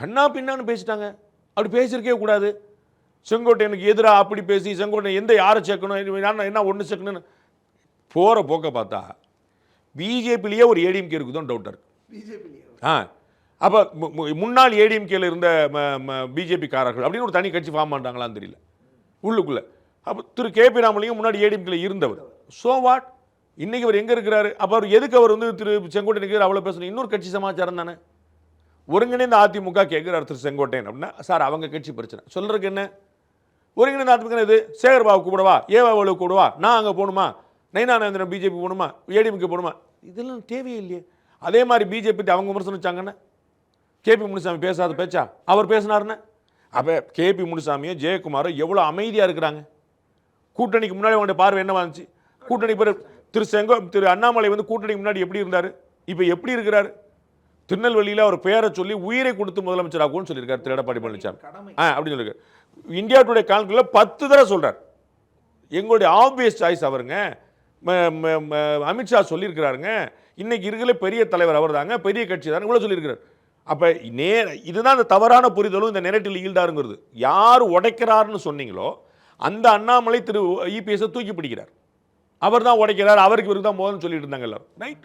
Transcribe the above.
கண்ணா பின்னான்னு பேசிட்டாங்க. அப்படி பேசியிருக்கவே கூடாது. செங்கோட்டையனுக்கு எதிராக அப்படி பேசி செங்கோட்டையன் எந்த யாரை சேர்க்கணும் யாரை என்ன ஒன்று சேர்க்கணும்னு. போகிற போக்க பார்த்தா பிஜேபிலேயே ஒரு ஏடிஎம்கே இருக்குதான் டவுட்டாக இருக்கு. பிஜேபிலேயே ஆ அப்போ முன்னாள் ஏடிஎம்கேல இருந்த பிஜேபி காரர்கள் அப்படின்னு ஒரு தனி கட்சி ஃபார்ம் பண்ணுறாங்களான்னு தெரியல. உள்ளுக்குள்ளே. அப்போ திரு கே பி ராமலிங்கம் முன்னாடி ஏடிஎம்கேல இருந்தவர். ஸோ வாட் இன்னைக்கு அவர் எங்கே இருக்கிறாரு? அப்போ அவர் எதுக்கு அவர் வந்து திரு செங்கோட்டையனுக்கு அவ்வளோ பேசணும்? இன்னொரு கட்சி சமாச்சாரம் தானே? ஒருங்கிணைந்த அதிமுக கேட்குறார் திரு செங்கோட்டையன் அப்படின்னா சார் அவங்க கட்சி பிரச்சனை. சொல்கிறதுக்கு என்ன? ஒருங்கிணைந்த அதிமுக இது சேகர் பாபு கூப்பிடவா? ஏவாவளு கூப்பிடவா? நான் அங்கே போகணுமா? நைனானேந்திரன் பிஜேபி போகணுமா? ஏடிஎம்கே போகணுமா? இதெல்லாம் தேவையே இல்லையே. அதே மாதிரி பிஜேபி அவங்க விமர்சனம் வச்சாங்கன்னு கேபி முனுசாமி பேசாத பேச்சா? அவர் பேசினாருன்னு? அப்போ கேபி முனுசாமியும் ஜெயக்குமாரும் எவ்வளோ அமைதியாக இருக்கிறாங்க? கூட்டணிக்கு முன்னாடி அவங்களுடைய பார்வை என்னவா இருந்துச்சு? கூட்டணி பிறகு திரு செங்கோ திரு அண்ணாமலை வந்து கூட்டணிக்கு முன்னாடி எப்படி இருந்தார்? இப்போ எப்படி இருக்கிறாரு? திருநெல்வேலியில் அவர் பேரை சொல்லி உயிரை கொடுத்து முதலமைச்சராகும்னு சொல்லியிருக்காரு திரு எடப்பாடி பழனிசாமி. ஆ அப்படின்னு சொல்லியிருக்காரு. இந்தியா டுடே கால்குலில் பத்து தடவை சொல்றார். எங்களுடைய ஆப்வியஸ் சாய்ஸ் அவருங்க. அமித்ஷா சொல்லியிருக்கிறாருங்க. இன்னைக்கு இருக்கிற பெரிய தலைவர் அவர் தாங்க பெரிய கட்சி தாங்க இவ்வளோ சொல்லியிருக்கிறார். அப்போ நே இதுதான் அந்த தவறான புரிதலும் இந்த நெரட்டில் ஈல்டாருங்கிறது. யார் உடைக்கிறாருன்னு சொன்னீங்களோ அந்த அண்ணாமலை திரு இபிஎஸ்ஸை தூக்கி பிடிக்கிறார். அவர் தான் உடைக்கிறார் அவருக்கு இவருக்கு தான் மோதல்னு சொல்லிட்டு இருந்தாங்க எல்லாரும். Right